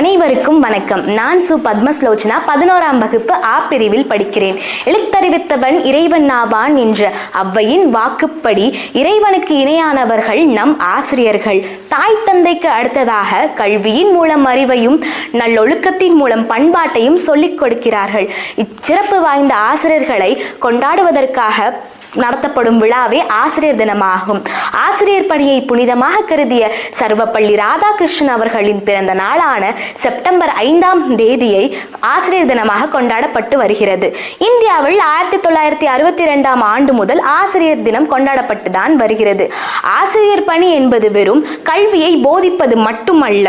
அனைவருக்கும் வணக்கம். நான் சு பத்மஸ்லோச்சனா. பதினோராம் வகுப்பு ஆ பிரிவில் படிக்கிறேன். எழுத்தறிவித்தவன் இறைவன் ஆவான் என்ற அவ்வையின் வாக்குப்படி இறைவனுக்கு இணையானவர்கள் நம் ஆசிரியர்கள். தாய் தந்தைக்கு அடுத்ததாக கல்வியின் மூலம் அறிவையும் நல்லொழுக்கத்தின் மூலம் பண்பாட்டையும் சொல்லிக் கொடுக்கிறார்கள். இச்சிறப்பு வாய்ந்த ஆசிரியர்களை கொண்டாடுவதற்காக நடத்தப்படும் விழாவே ஆசிரியர் தினமாகும். ஆசிரியர் பணியை புனிதமாக கருதிய சர்வப்பள்ளி ராதாகிருஷ்ணன் அவர்களின் பிறந்த நாளான செப்டம்பர் ஐந்தாம் தேதியை ஆசிரியர் தினமாக கொண்டாடப்பட்டு வருகிறது. இந்தியாவில் ஆயிரத்தி தொள்ளாயிரத்தி அறுபத்தி ரெண்டாம் ஆண்டு முதல் ஆசிரியர் தினம் கொண்டாடப்பட்டு தான் வருகிறது. ஆசிரியர் பணி என்பது வெறும் கல்வியை போதிப்பது மட்டுமல்ல.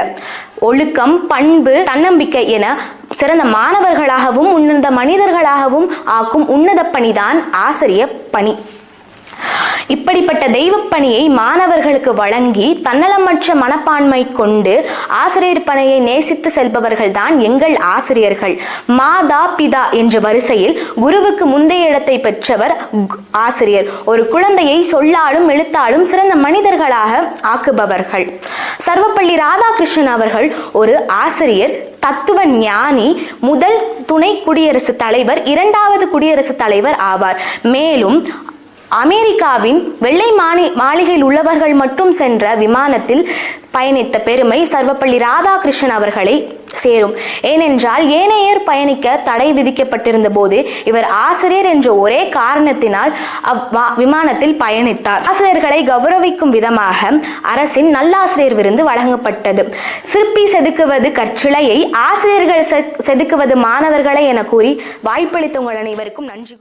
ஒழுக்கம் பண்பு தன்னம்பிக்கை என சிறந்த மாணவர்களாகவும் உன்னத மனிதர்களாகவும் ஆக்கும் உன்னத பணிதான் ஆசிரியர் பணி. இப்படிப்பட்ட தெய்வ பணியை மாணவர்களுக்கு வழங்கி தன்னலமற்ற மனப்பான்மை கொண்டு ஆசிரியர் பணியை நேசித்து செல்பவர்கள் தான் எங்கள் ஆசிரியர்கள். மாதா பிதா என்ற வரிசையில் குருவுக்கு முந்தைய இடத்தை பெற்றவர் ஆசிரியர். ஒரு குழந்தையை சொல்லாலும் எழுத்தாலும் சிறந்த மனிதர்களாக ஆக்குபவர்கள். சர்வப்பள்ளி ராதாகிருஷ்ணன் அவர்கள் ஒரு ஆசிரியர் தத்துவ ஞானி முதல் துணை குடியரசுத் தலைவர் இரண்டாவது குடியரசுத் தலைவர் ஆவார். மேலும் அமெரிக்காவின் வெள்ளை மானி மாளிகையில் உள்ளவர்கள் மட்டும் சென்ற விமானத்தில் பயணித்த பெருமை சர்வப்பள்ளி ராதாகிருஷ்ணன் அவர்களை சேரும். ஏனென்றால் ஏனையர் பயணிக்க தடை விதிக்கப்பட்டிருந்த போது இவர் ஆசிரியர் என்ற ஒரே காரணத்தினால் விமானத்தில் பயணித்தார். ஆசிரியர்களை கௌரவிக்கும் விதமாக அரசின் நல்லாசிரியர் விருந்து வழங்கப்பட்டது. சிற்பி செதுக்குவது கற்சிலையை ஆசிரியர்கள் செதுக்குவது மாணவர்களை என கூறி வாய்ப்பளித்த உங்கள் அனைவருக்கும் நன்றி.